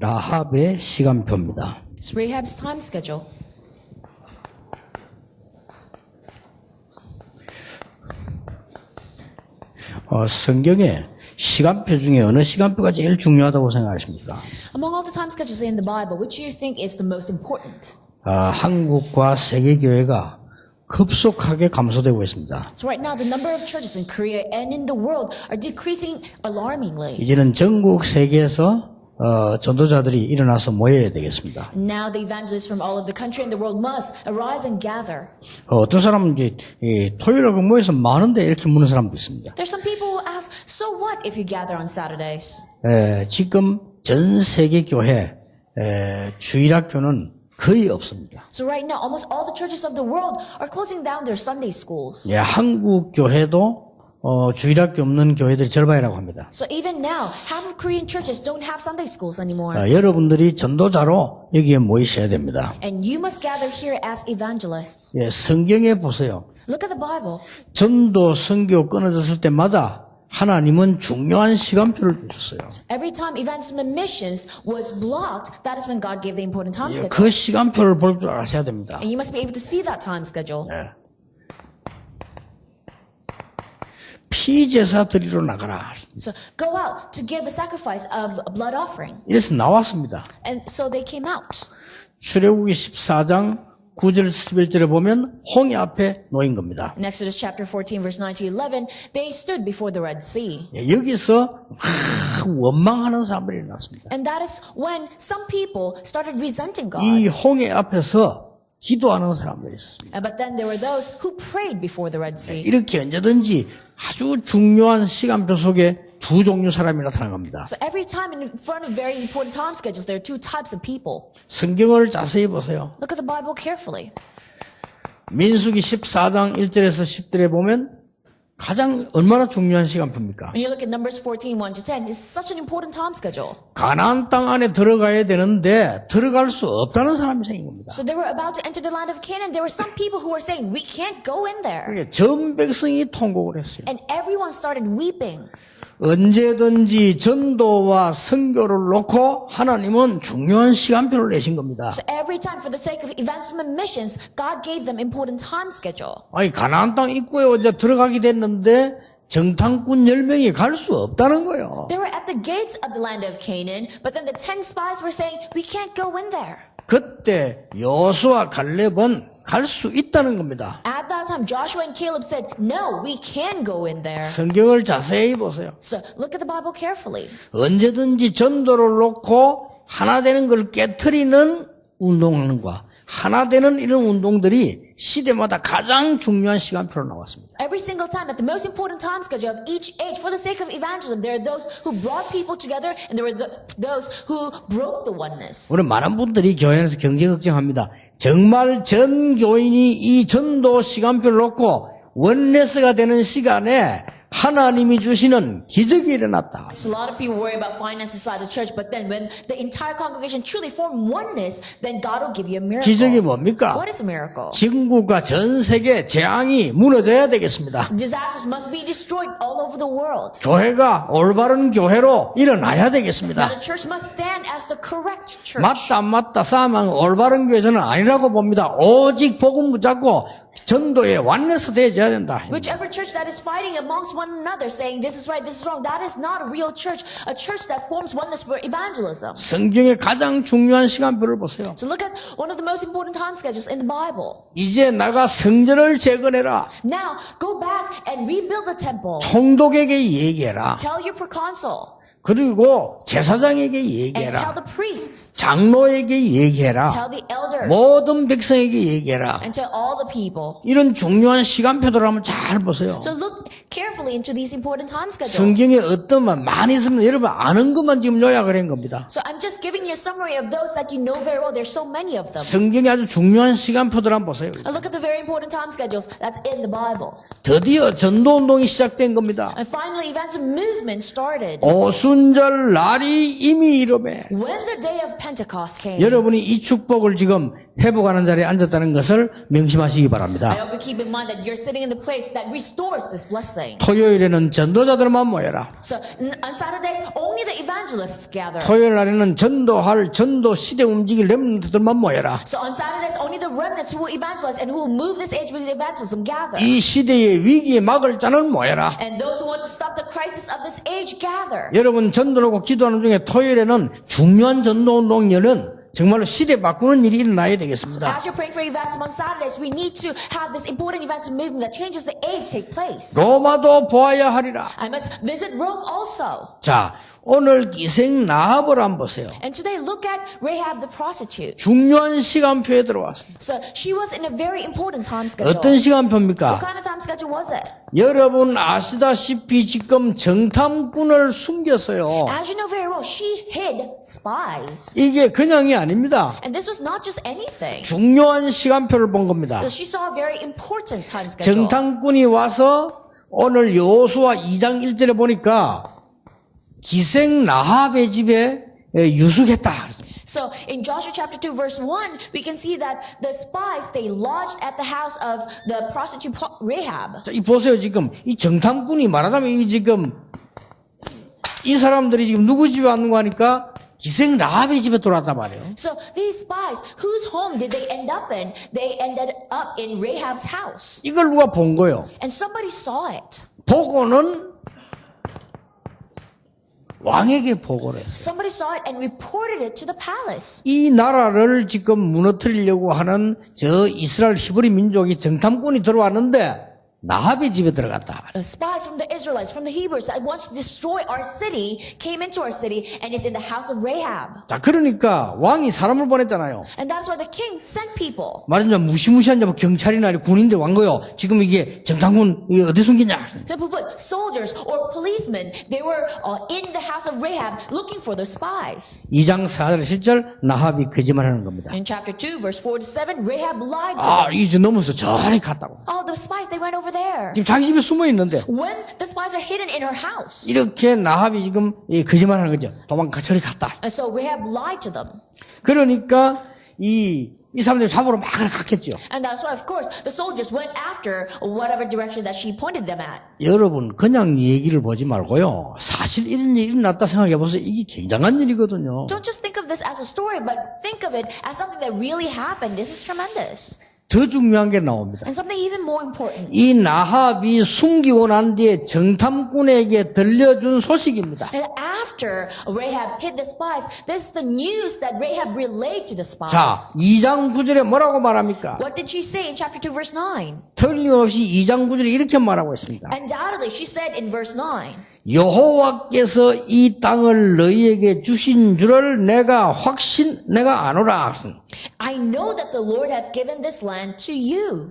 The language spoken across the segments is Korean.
라합의 시간표입니다. It's Rahab's time schedule. 어, 성경에 시간표 중에 어느 시간표가 제일 중요하다고 생각하십니까? Among all the time schedules in the Bible, which do you think is the most important? 아, 한국과 세계 교회가 급속하게 감소되고 있습니다. So right now, the number of churches in Korea and in the world are decreasing alarmingly. 이제는 전국 세계에서 어, 전도자들이 일어나서 모여야 되겠습니다. And now the evangelists from all of the country and the world must arise and gather. 어, 어떤 사람은 이제 이 토요일하고 모여서 많은데 이렇게 묻는 사람도 있습니다. There's some people who ask, so what if you gather on Saturdays? 에, 지금 전 세계 교회 에, 주일학교는 거의 없습니다. So right now, almost all the churches of the world are closing down their Sunday schools. 예, 한국 교회도 어, 주일학교 없는 교회들이 절반이라고 합니다. So even now, half of Korean churches don't have Sunday schools anymore. 어, 여러분들이 전도자로 여기에 모이셔야 됩니다. And you must gather here as evangelists. 예, 성경에 보세요. Look at the Bible. 전도 선교 끊어졌을 때마다 하나님은 중요한 시간표를 주셨어요. Every time evangelism missions was blocked, that is when God gave the important time 예, schedule. 그 시간표를 볼 줄 아셔야 됩니다. And you must be able to see that time schedule. 피제사 드리러 나가라. So go out to give a sacrifice of blood offering. 이래서 나왔습니다. And so they came out. 출애굽기 14장 9절 11절에 보면 홍해 앞에 놓인 겁니다. In Exodus chapter 14, verse 9 to 11, they stood before the Red Sea. 예, 여기서 막 원망하는 사람들이 일어났습니다. And that is when some people started resenting God. 이 홍해 앞에서 기도하는 사람들이 있었습니다. Uh, But then there were those who prayed before the Red Sea. 이렇게 언제든지 아주 중요한 시간표 속에 두 종류 사람이 나타난 겁니다. So every time in front of very important time schedules, there are two types of people. 성경을 자세히 보세요. Look at the Bible carefully. 민수기 14장 1절에서 10절에 보면 가장 얼마나 중요한 시간표입니까? When you look at Numbers 14, 1 to 10, it's such an important time schedule. 가나안 땅 안에 들어가야 되는데 들어갈 수 없다는 사람이 생긴 겁니다. So they were about to enter the land of Canaan. There were some people who were saying, we can't go in there. 그게 전 백성이 통곡을 했어요. And everyone started weeping. 언제든지 전도와 선교를 놓고 하나님은 중요한 시간표를 내신 겁니다. So every time, for the sake of evangelism and missions, God gave them important time schedule. 아니 가나안 땅 입구에 이제 들어가게 됐는데 정탐꾼 10명이 갈 수 없다는 거예요. They were at the gates of the land of Canaan, but then the ten spies were saying, we can't go in there. 그때 여수와 갈렙은 갈 수 있다는 겁니다. At that time, Joshua and Caleb said, no, we can go in there. 성경을 자세히 보세요. So look at the Bible carefully. 언제든지 전도를 놓고 하나 되는 걸 깨트리는 운동하는 과 하나 되는 이런 운동들이 시대마다 가장 중요한 시간표로 나왔습니다. Every single time, at the most important time schedule of each age, for the sake of evangelism, there are those who brought people together and there were the, those who broke the oneness. 오늘 많은 분들이 교회 안에서 경제 걱정합니다. 정말 전 교인이 이 전도 시간표를 놓고 원내스가 되는 시간에 하나님이 주시는 기적이 일어났다. So a lot of people worry about finance inside the church, but then when the entire congregation truly form oneness, then God will give you a miracle. 기적이 뭡니까? What is a miracle? 지구가 전 세계 재앙이 무너져야 되겠습니다. Disasters must be destroyed all over the world. 교회가 올바른 교회로 일어나야 Now 되겠습니다. the church must stand as the correct church. 맞다 안 맞다 싸움은 올바른 교회 저는 아니라고 봅니다. 오직 복음 붙잡고 전도에 완내서 되어야 된다. Whichever church that is fighting amongst one another, saying this is right, this is wrong, that is not a real church. A church that forms oneness for evangelism. 성경의 가장 중요한 시간표를 보세요. So look at one of the most important time schedules in the Bible. 이제 나가 성전을 재건해라. Now, go back and rebuild the temple. 총독에게 얘기해라. Tell your proconsul. 그리고 제사장에게 얘기해라. 장로에게 얘기해라. 모든 백성에게 얘기해라. 이런 중요한 시간표들을 한번 잘 보세요. So look carefully into these important time schedules. 성경에 어떤 말 많이 있으면 여러분 아는 것만 지금 요약을 한 겁니다. So I'm just giving you a summary of those that you know very well. There's so many of them. 성경에 아주 중요한 시간표들 한번 보세요. And look at the very important time schedules that's in the Bible. 드디어 전도 운동이 시작된 겁니다. And finally, evangelism movement started. 오순절 날이 이미 이름에 When's the day of Pentecost came? 여러분이 이 축복을 지금 회복하는 자리에 앉았다는 것을 명심하시기 바랍니다. 토요일에는 전도자들만 모여라. So. 토요일 날에는 전도할 전도 시대 움직일 렘들만 모여라. So. 이 시대의 위기에 막을 자는 모여라. 여러분 전도하고 기도하는 중에 토요일에는 중요한 전도 운동열은 정말로 시대 바꾸는 일이 일어나야 되겠습니다. As you're praying for evangelism on Saturdays, we need to have this important evangelism movement that changes the age take place. 로마도 보아야 하리라. I must visit Rome also. 자, 오늘 기생 나합을 한번 보세요. And today, look at Rahab the prostitute. 중요한 시간표에 들어왔습니다. So she was in a very important time schedule. 어떤 시간표입니까? What kind of time schedule was it? 여러분 아시다시피 지금 정탐꾼을 숨겼어요. As you know very well, she hid spies. 이게 그냥이 아닙니다. And this was not just anything. 중요한 시간표를 본 겁니다. So she saw a very important time schedule. 정탐꾼이 와서 오늘 여호수아 2장 1절에 보니까 기생 나합의 집에 유숙했다. So in Joshua chapter 2 verse 1, we can see that the spies, they lodged at the house of the prostitute Rahab. 자, 이 보세요 지금 이 정탐꾼이 말하자면 이 지금 이 사람들이 지금 누구 집에 왔는가 하니까 기생 나합의 집에 돌아왔단 말이에요. So these spies, whose home did they end up in? They ended up in Rahab's house. 이걸 누가 본 거예요? And somebody saw it. 보고는 왕에게 보고를 했어요. Somebody saw it and reported it to the palace. 이 나라를 지금 무너뜨리려고 하는 저 이스라엘 히브리 민족이 정탐꾼이 들어왔는데 나합의 집에 들어갔다. Spies from the Israelites, from the Hebrews that wants to destroy our city, came into our city and is in the house of Rahab. 자, 그러니까 왕이 사람을 보냈잖아요. And that's why the king sent people. 말하자면 무시무시한 뭐 경찰이나 군인들 왕 거요. 지금 이게 이게 어디 숨기냐? Simply put, soldiers or policemen, they were uh, in the house of Rahab looking for their spies. 2장 4절 7절 나합이 거짓말하는 겁니다. In chapter 2, verse 4 to 7, Rahab lied to 아. 이제 넘어서 저리 갔다고. Oh, the spies, they went over there. 지금 자기 집에 숨어 있는데 When the spies are hidden in her house. 이렇게 나합이 지금 이 거짓말하는 거죠. 도망가 저리 갔다. And so Rahab lied to them. 그러니까 이, 이 사람들이 잡으러 막 갔겠죠. And that's why, of course, the soldiers went after whatever direction that she pointed them at. 여러분 그냥 얘기를 보지 말고요. 사실 이런 일이 일어났다 생각해 보세요. 이게 굉장한 일이거든요. Don't just think of this as a story, but think of it as something that really happened. This is tremendous. 더 중요한 게 나옵니다. And something even more important. 이 나합이 숨기고 난 뒤에 정탐꾼에게 들려준 소식입니다. 자, 2장 9절에 뭐라고 말합니까? What did she say in chapter 2, verse 9? 틀림없이 2장 9절에 이렇게 말하고 있습니다. Undoubtedly, she said in verse 9, 여호와께서 이 땅을 너희에게 주신 줄을 내가 확신 내가 아노라. I know that the Lord has given this land to you.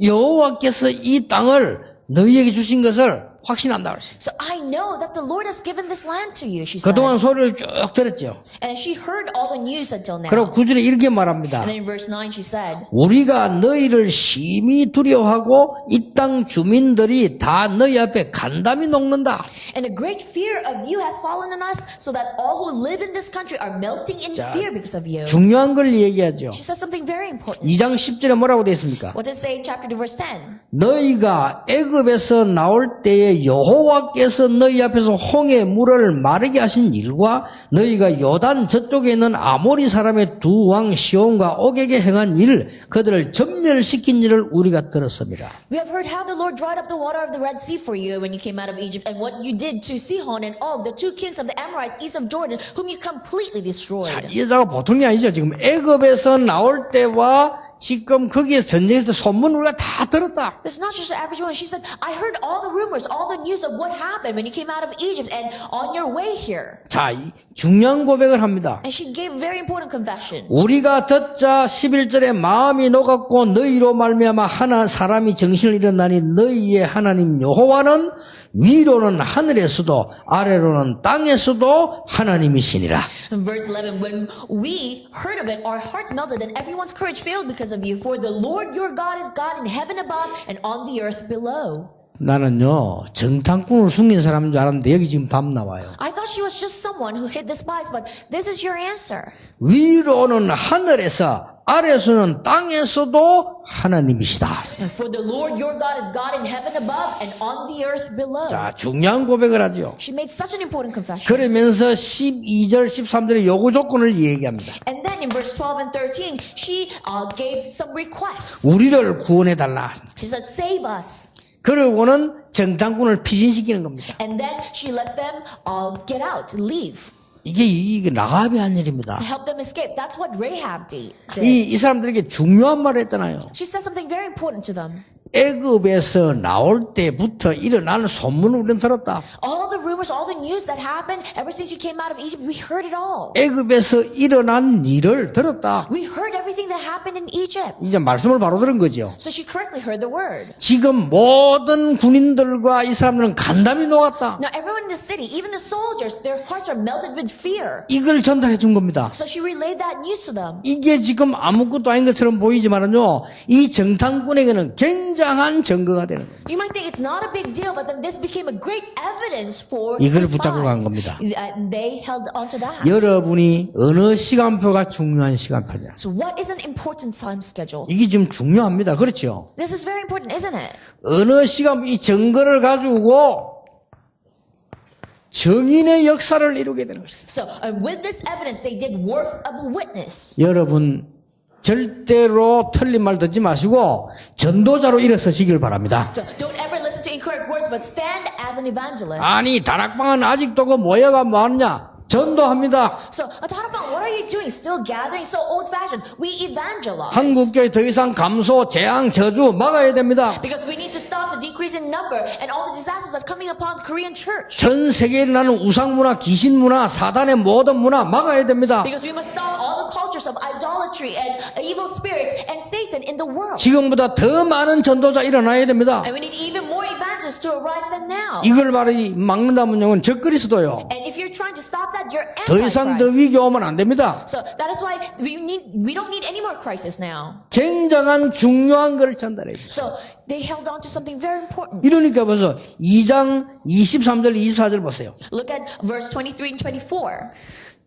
여호와께서 이 땅을 너희에게 주신 것을 확신한다 그랬어요. So I know that the Lord has given this land to you, she said. 그동안 소리를 쭉 들었죠. And she heard all the news until now. 그리고 9절에 이렇게 말합니다. And in verse 9, she said, 우리가 너희를 심히 두려워하고 이 땅 주민들이 다 너희 앞에 간담이 녹는다. And a great fear of you has fallen on us, so that all who live in this country are melting in fear because of you. 중요한 걸 얘기하죠. She says something very important. 2장 10절에 뭐라고 되어 있습니까? What does it say in chapter 2, verse 10? 너희가 애굽에서 나올 때에 여호와께서 너희 앞에서 홍해 물을 마르게 하신 일과 너희가 요단 저쪽에 있는 아모리 사람의 두 왕 시온과 옥에게 행한 일 그들을 전멸시킨 일을 우리가 들었습니다. We have heard how the Lord dried up the water of the Red Sea for you when you came out of Egypt, and what you did to Sihon and Og, the two kings of the Amorites east of Jordan, whom you completely destroyed. 이 여자가 보통이 아니죠. 지금 애굽에서 나올 때와 지금 거기에 전쟁할 때 소문 우리가 다 들었다. This is not just an average woman. She said, I heard all the rumors, all the news of what happened when you came out of Egypt and on your way here. 자, 이 중요한 고백을 합니다. And she gave very important confession. 우리가 듣자 11절에 마음이 녹았고 너희로 말미암아 하나 사람이 정신을 잃었나니 너희의 하나님 여호와는 위로는 하늘에서도 아래로는 땅에서도 하나님이시니라. Verse 11, when we heard of it, our hearts melted and everyone's courage failed because of you. For the Lord your God is God in heaven above and on the earth below. 나는요 정탐꾼을 숨긴 사람인 줄 알았는데 여기 지금 답 나와요. I thought she was just someone who hid the spies, but this is your answer. 위로는 하늘에서 아래서는 땅에서도 하나님이시다. For the Lord your God is God in heaven above and on the earth below. 자 중요한 고백을 하죠. She made such an important confession. 그러면서 12절 13절의 요구 조건을 얘기합니다. And then in verse 12 and 13, she uh, gave some requests. 우리를 구원해 달라. She said, Save us. 그러고는 정탐꾼을 피신시키는 겁니다. And then she let them uh, get out, leave, 이게 이게 라합이 한 일입니다. to help them escape. That's what Rahab did. 이, 이 사람들에게 중요한 말을 했잖아요. She said something very important to them. 애굽에서 나올 때부터 일어나는 소문을 우리는 들었다. All the rumors, all the news that happened ever since you came out of Egypt, we heard it all. 애굽에서 일어난 일을 들었다. We heard everything that happened in Egypt. 이제 말씀을 바로 들은 거죠. So she correctly heard the word. 지금 모든 군인들과 이 사람들은 간담이 녹았다. Now, everyone in the city, even the soldiers, their hearts are melted with fear. 이걸 전달해 준 겁니다. So she relayed that news to them. 이게 지금 아무것도 아닌 것처럼 보이지만은요, 이 정탐꾼에게는 굉장 한 증거가 되는 거예요. You might think it's not a big deal, but then this became a great evidence for 이걸 붙잡고 간. 겁니다. They held onto that. 여러분이 어느 시간표가 중요한 시간표냐. So what is an important time schedule? 이게 지금 중요합니다. 그렇죠? This is very important, isn't it? 어느 시간, 이 증거를 가지고 정인의 역사를 이루게 되는 것입니다. So uh, with this evidence, they did works of a witness. 여러분, 절대로 틀린 말 듣지 마시고 전도자로 일어서시길 바랍니다. 아니, 다락방은 아직도 그 모여가 뭐하느냐? 전도합니다. So, uh, Tarapang, what are you doing? Still gathering? So old-fashioned. We evangelize. 한국교회 더 이상 감소, 재앙, 저주 막아야 됩니다. Because we need to stop the decrease in number and all the disasters that's coming upon the Korean church. 전 세계에 일어나는 우상 문화, 귀신 문화, 사단의 모든 문화 막아야 됩니다. Because we must stop all the cultures of idolatry and evil spirits and Satan in the world. 지금보다 더 많은 전도자 일어나야 됩니다. And we need even more evangelists to arise than now. 이걸 말이 막는다면요, 적그리스도요. And if you're trying to stop that, 더 이상 더. 위기 오면 안 됩니다. So that is why we need we don't need any more crisis now. 굉장한 중요한 걸 전달해 주세요. So they held on to something very important. 이러니까 벌써 2장 23절, 24절 보세요. Look at verse 23 and 24.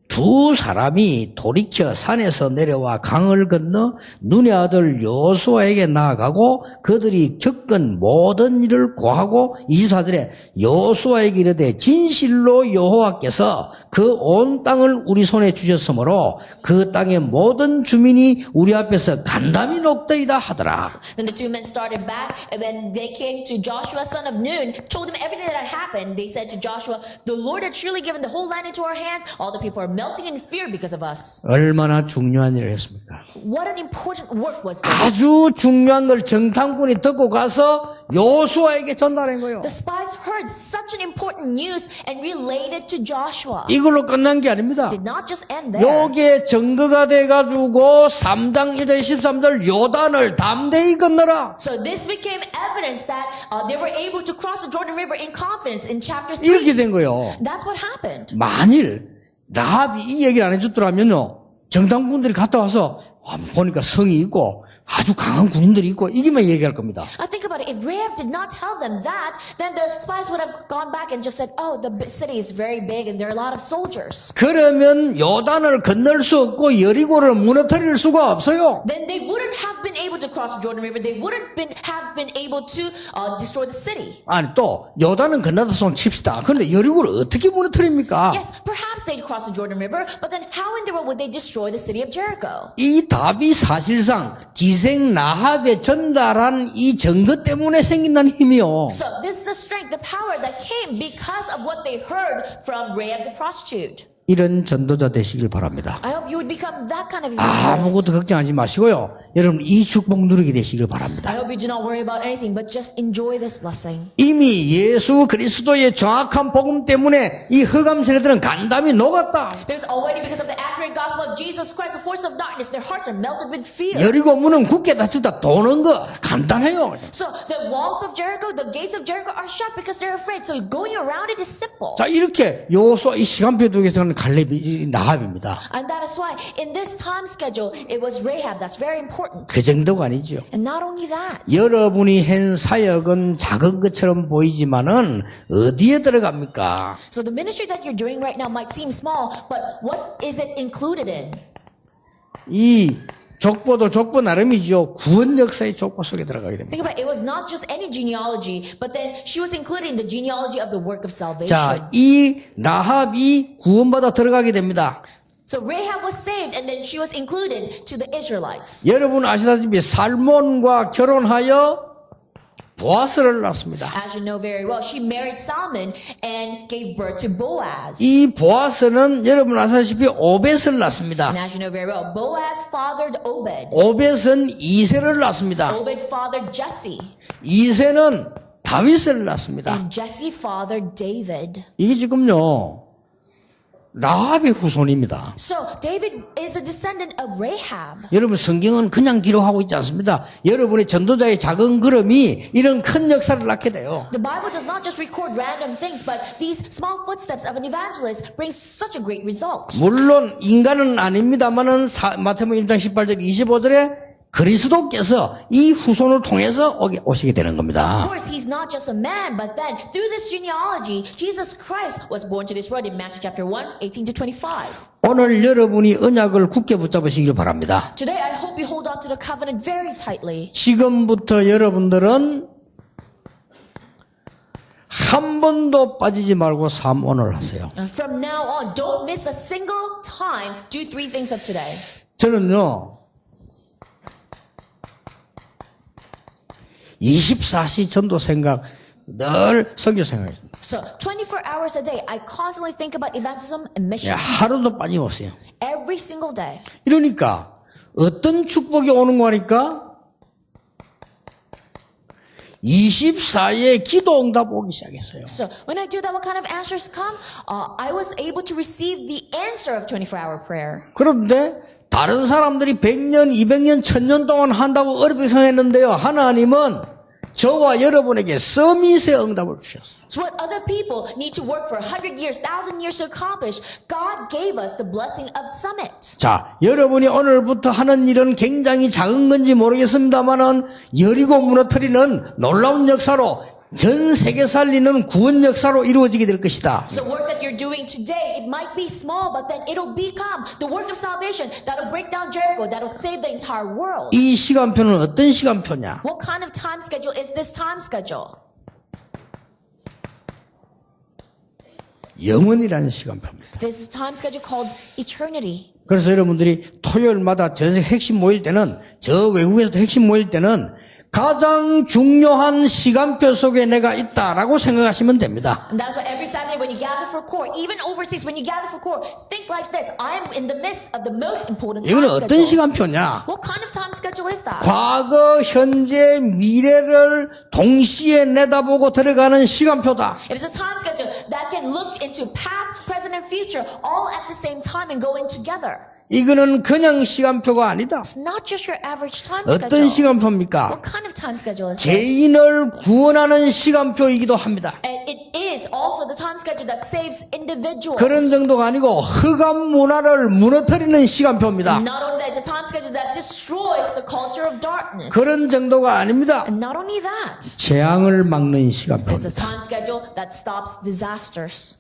두 사람이 돌이켜 산에서 내려와 강을 건너 눈의 아들 여호수아에게 나아가고 그들이 겪은 모든 일을 고하고 24절에 여호수아에게 이르되 진실로 여호와께서 그 온 땅을 우리 손에 주셨으므로 그 땅의 모든 주민이 우리 앞에서 간담이 녹더이다 하더라. Then the two men started back, and then they came to Joshua, son of Nun, told him everything that had happened. They said to Joshua, The Lord had surely given the whole land into our hands. All the people are melting in fear because of us. 얼마나 중요한 일을 했습니까? What an important work was this. 아주 중요한 걸 정탐꾼이 듣고 가서 여호수아에게 전달한 거예요. The spies heard such an important news and relayed it to Joshua. 이걸로 끝난 게 아닙니다. Did not just end there. 요게 증거가 돼 가지고 3장 1절 13절 요단을 담대히 건너라. So this became evidence that uh, they were able to cross the Jordan River in confidence in chapter 3. 이렇게 된 거예요. That's what happened. 만일 라합이 이 얘기를 안 해줬더라면요. 정당군들이 갔다 와서 아, 보니까 성이 있고 아주 강한 군인들이 있고 이기만 얘기할 겁니다. I think about it. If Rahab did not tell them that, then the spies would have gone back and just said, "Oh, the city is very big and there are a lot of soldiers." 그러면 요단을 건널 수 없고 여리고를 무너뜨릴 수가 없어요. Then they wouldn't have been able to cross the Jordan River. They wouldn't been have been able to uh, destroy the city. 아니 또 요단은 건너다 손 칩시다. 그런데 여리고를 어떻게 무너뜨립니까? Yes, perhaps they'd cross the Jordan River, but then how in the world would they destroy the city of Jericho? 이 답이 사실상 기생 라합에 전달한 이 증거 때문에 생긴다는 힘이요. So this is the strength, the power that came because of what they heard from Rahab the prostitute. 이런 전도자 되시길 바랍니다. Kind of. 아무것도 걱정하지 마시고요. 여러분 이 축복 누리게 되시길 바랍니다. anything. 이미 예수 그리스도의 정확한 복음 때문에 이 흑암 세력들은 간담이 녹았다. 여리고 문은 굳게 닫혔다. 도는 거 간단해요. So the walls of Jericho, the gates of Jericho are shut because they're afraid. So going around it is simple. 자 이렇게 요소 이 시간표 두개서는 갈렙이 라합입니다. And that is why in this time schedule, it was Rahab. That's very important. 그 정도가 아니죠. And not only that, 여러분이 한 사역은 작은 것처럼 보이지만은 어디에 들어갑니까? so the ministry that you're doing right now might seem small, but what is it included in? 이 족보도 족보 나름이죠. 구원 역사의 족보 속에 들어가게 됩니다. Think about it, it was not just any genealogy, but then she was included in the genealogy of the work of salvation. 자, 이 라합이 구원받아 들어가게 됩니다. So Rahab was saved and then she was included to the Israelites. 여러분 아시다시피 살몬과 결혼하여 보아스를 낳습니다. As you know very well, she married Salmon and gave birth to Boaz. 이 보아스는 여러분 아시다시피 오벳을 And 낳습니다. as you know very well, Boaz fathered Obed. 오벳은 이세를 낳습니다. Obed fathered Jesse. 이세는 다윗을 낳습니다. And Jesse fathered David. 이게 지금요 라합의 후손입니다. So David is a descendant of Rahab. 여러분 성경은 그냥 기록하고 있지 않습니다. 여러분의 전도자의 작은 걸음이 이런 큰 역사를 낳게 돼요. The Bible does not just record random things, but these small footsteps of an evangelist brings such a great result. 물론 인간은 아닙니다만은 사- 마태복음 1장 18절 25절에 그리스도께서 이 후손을 통해서 오게, 오시게 되는 겁니다. course, he's not just a man, but then through this genealogy, Jesus Christ was born to this world in Matthew chapter 1, 18 to 25. 오늘 여러분이 언약을 굳게 붙잡으시길 바랍니다. Today, I hope you hold on to the covenant very tightly. 지금부터 여러분들은 한 번도 빠지지 말고 삼원을 하세요. And from now on, don't miss a single time. Do three things of today. 저는요, 24시 전도 생각, 늘 성교 생각했습니다. So, 24 hours a day, I constantly think about evangelism and 예, mission 하루도 빠짐없어요. every single day. 이러니까 어떤 축복이 오는 거니까 24에 기도 응답 오기 시작했어요. So, when I do that, what kind of answers come? Uh, I was able to receive the answer of 24 hour prayer. 그런데 다른 사람들이 100년, 200년, 1000년 동안 한다고 어렵게 생각했는데요. 하나님은 저와 여러분에게 서밋의 응답을 주셨어요. So, what other people need to work for 100 years, 1,000 years to accomplish, God gave us the blessing of summit. 자, 여러분이 오늘부터 하는 일은 굉장히 작은 건지 모르겠습니다만은 여리고 무너뜨리는 놀라운 역사로 전 세계 살리는 구원 역사로 이루어지게 될 것이다. So, the work that you're doing today, it might be small, but then it'll become the work of salvation that'll break down Jericho, that'll save the entire world. 이 시간표는 어떤 시간표냐? What kind of time schedule is this time schedule? 영원이라는 시간표입니다. This is time schedule called eternity. 그래서 여러분들이 토요일마다 전세 핵심 모일 때는 저 외국에서도 핵심 모일 때는 가장 중요한 시간표 속에 내가 있다라고 생각하시면 됩니다. And that's why every Saturday when you gather for core, even overseas when you gather for core, think like this. I am in the midst of the most important time 이거는 어떤. 시간표냐? What kind of time schedule is that? 과거, 현재, 미래를 동시에 내다보고 들어가는 시간표다. It is a time schedule that can look into past, present, and future all at the same time and go in together. 이거는 그냥 시간표가 아니다. 어떤. 시간표입니까? 개인을 구원하는 시간표이기도 합니다. 그런 정도가 아니고 흑암 문화를 무너뜨리는 시간표입니다. 그런 정도가 아닙니다. 재앙을 막는 시간표입니다.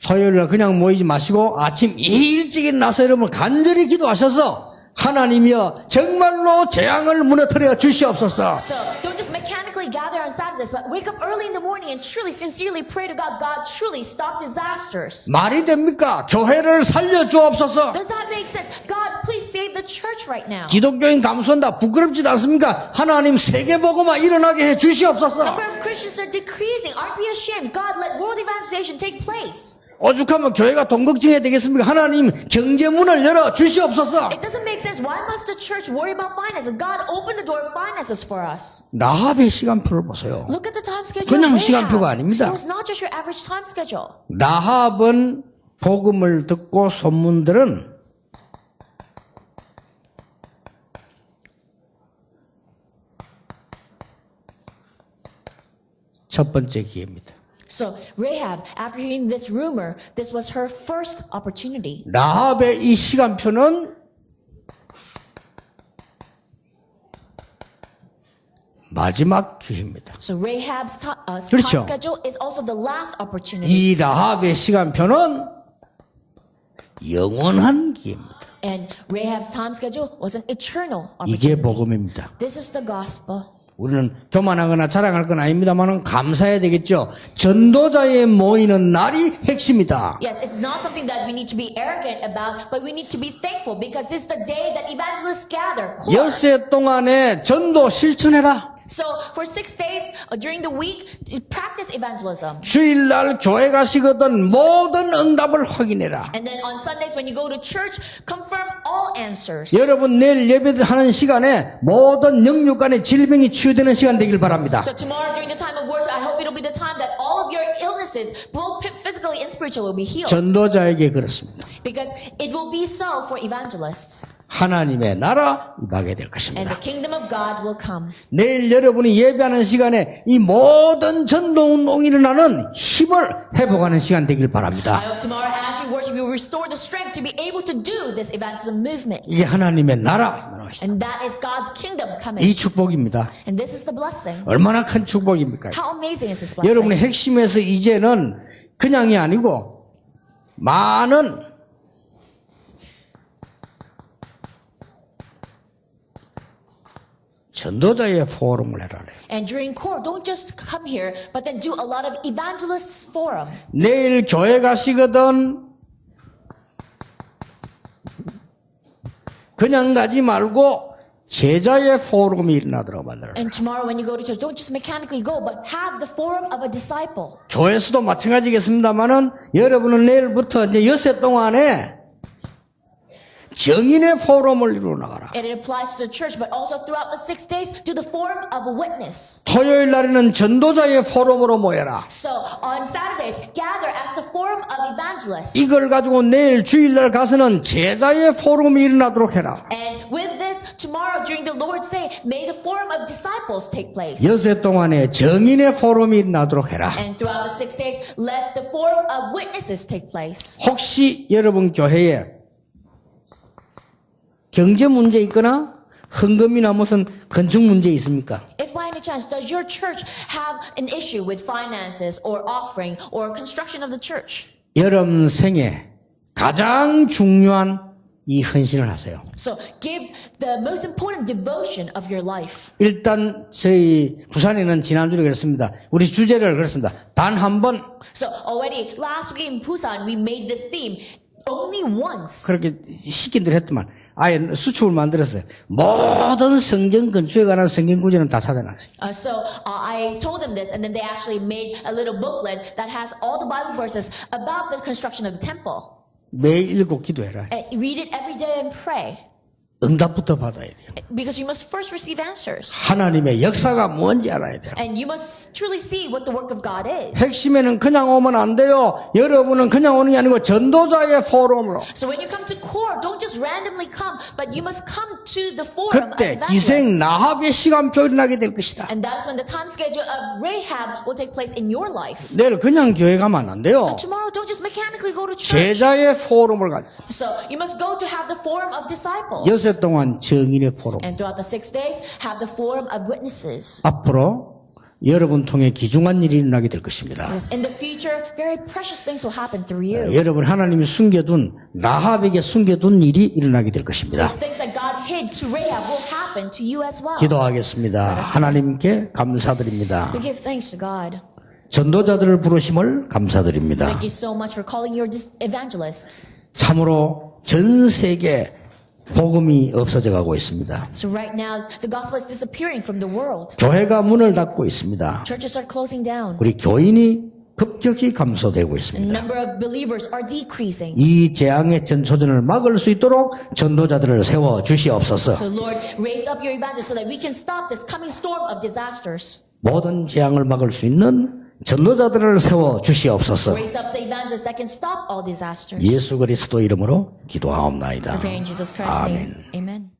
토요일날 그냥 모이지 마시고 아침 일찍 일어나서 여러분 간절히 기도하 셔서 하나님이여 정말로 재앙을 무너뜨려 주시옵소서. So don't just mechanically gather on Saturdays, but wake up early in the morning and truly, sincerely pray to God. God, truly stop disasters. 말이 됩니까? 교회를 살려 주옵소서. Does that make sense? God, please save the church right now. 기독교인 감수한다 부끄럽지도 않습니까? 하나님 세계보고만 일어나게 해 주시옵소서. Number of Christians are decreasing. Aren't we ashamed? God, let world evangelization take place. 오죽하면 교회가 돈 걱정해야 되겠습니까? 하나님 경제 문을 열어 주시옵소서. It doesn't make sense. Why must the church worry about finances? God, open the door of finances for us. 라합의 시간표를 보세요. Look at the time schedule. 그냥. 시간표가 아닙니다. It was not just your average time schedule. 라합은 복음을 듣고 소문들은 첫 번째 기회입니다. So Rahab, after hearing this rumor, this was her first opportunity. 라합의 이 시간표는 마지막 기회입니다. So Rahab's ti- uh, 그렇죠. time schedule is also the last opportunity. 이 라합의 시간표는 영원한 기회입니다. And Rahab's time schedule was an eternal 이게 opportunity. 복음입니다. This is the gospel. 우리는 교만하거나 자랑할 건 아닙니다만 감사해야 되겠죠. 전도자의 모이는 날이 핵심이다. Yes, it's not something that we need to be arrogant about, but we need to be thankful because this is the day that evangelists gather. core. 엿새 동안에 전도 실천해라. So for six days uh, during the week, practice evangelism. 주일날 교회 가시거든 모든 응답을 확인해라. And then on Sundays when you go to church, confirm all answers. 여러분 내일 예배하는 시간에 모든 영육 간의 질병이 치유되는 시간 되길 바랍니다. So tomorrow during the time of worship, I hope it'll be the time that all of your illnesses, both physically and spiritual, will be healed. 전도자에게 그렇습니다. Because it will be so for evangelists. 하나님의 나라 임하게 될 And 것입니다. the kingdom of God will come. 내일 여러분이 예배하는 시간에 이 모든 전도 운동이 일어나는 힘을 회복하는 시간 되길 I 바랍니다. hope tomorrow as you will restore the strength to be able to do this evangelism movement. 이게 하나님의 나라. And that is God's kingdom coming. 이 축복입니다. And this is the blessing. 얼마나 큰 축복입니까? How amazing is this blessing? 여러분의 핵심에서 이제는 그냥이 아니고 많은 전도자의 포럼을 해라. 그래요. And during core, don't just come here, but then do a lot of evangelists forum. 내일 교회 가시거든 그냥 가지 말고 제자의 포럼이 일어나도록 만들어. And tomorrow when you go to church, don't just mechanically go, but have the forum of a disciple. 교회에서도 마찬가지겠습니다만은 여러분은 내일부터 이제 엿새 동안에 정인의 포럼을 이루어 나가라. And it applies to the church, but also throughout the six days, do the forum of a witness. 토요일 날에는 전도자의 포럼으로 모여라. So on Saturdays, gather as the forum of evangelists. 이걸 가지고 내일 주일날 가서는 제자의 포럼이 일어나도록 해라. And with this, tomorrow during the Lord's Day, may the forum of disciples take place. 여세 동안에 정인의 포럼이 일어나도록 해라. And throughout the six days, let the forum of witnesses take place. 혹시 여러분 교회에 경제 문제 있거나 헌금이나 무슨 건축 문제 있습니까? If by any chance, does your church have an issue with finances or offering or construction of the church? 여러분 생에 가장 중요한 이 헌신을 하세요. So give the most important devotion of your life. 일단 저희 부산에는 지난주에 그랬습니다. 우리 주제를 그랬습니다. 단 한 번 So already last week in Busan, we made this theme only once. 그렇게 시킨 대로 했더만 아예 수축을 만들었어요. 모든 성경 건축에 관한 성경 구절은 다 찾아놨어요. Uh, so uh, I told them this, and then they actually made a little booklet that has all the Bible verses about the construction of the temple. 매일 읽고 기도해라. And read it every day and pray, 응답부터 받아야 돼요. because you must first receive answers, 하나님의 역사가 뭔지 알아야 돼요. and you must truly see what the work of God is. 핵심에는 그냥 오면 안 돼요. 여러분은 그냥 오는 게 아니고 전도자의 포럼으로. So when you come to core, don't just randomly come, but you must come to the forum 그때 기생. 나합의 시간표 일어나게 될 것이다. And that's when the time schedule of Rahab will take place in your life. 내일 그냥 교회 가면 안 돼요. Tomorrow, don't just mechanically go to church. 제자의 포럼을 가지고 So you must go to have the forum of disciples. 여섯 동안 정인의 포럼. And throughout the six days, have the forum of witnesses. 앞으로 여러분 통해 기중한 일이 일어나게 될 것입니다. Because in the future, very precious things will happen through you. 여러분 하나님이 숨겨둔 라합에게 숨겨둔 일이 일어나게 될 것입니다. Things that God hid to Rahab will happen to you as well. 기도하겠습니다. 하나님께 감사드립니다. We give thanks to God. 전도자들을 부르심을 감사드립니다. Thank you so much for calling your evangelists. 참으로 전 세계 복음이 없어져 가고 있습니다. So right now, the gospel is disappearing from the world. 교회가 문을 닫고 있습니다. Churches are closing down. 우리 교인이 급격히 감소되고 The 있습니다. number of believers are decreasing. 이 재앙의 전초전을 막을 수 있도록 전도자들을 세워 주시옵소서. So Lord, raise up your evangelists so that we can stop this coming storm of disasters. 모든 재앙을 막을 수 있는 전도자들을 세워 주시옵소서. 예수 그리스도 이름으로 기도하옵나이다. In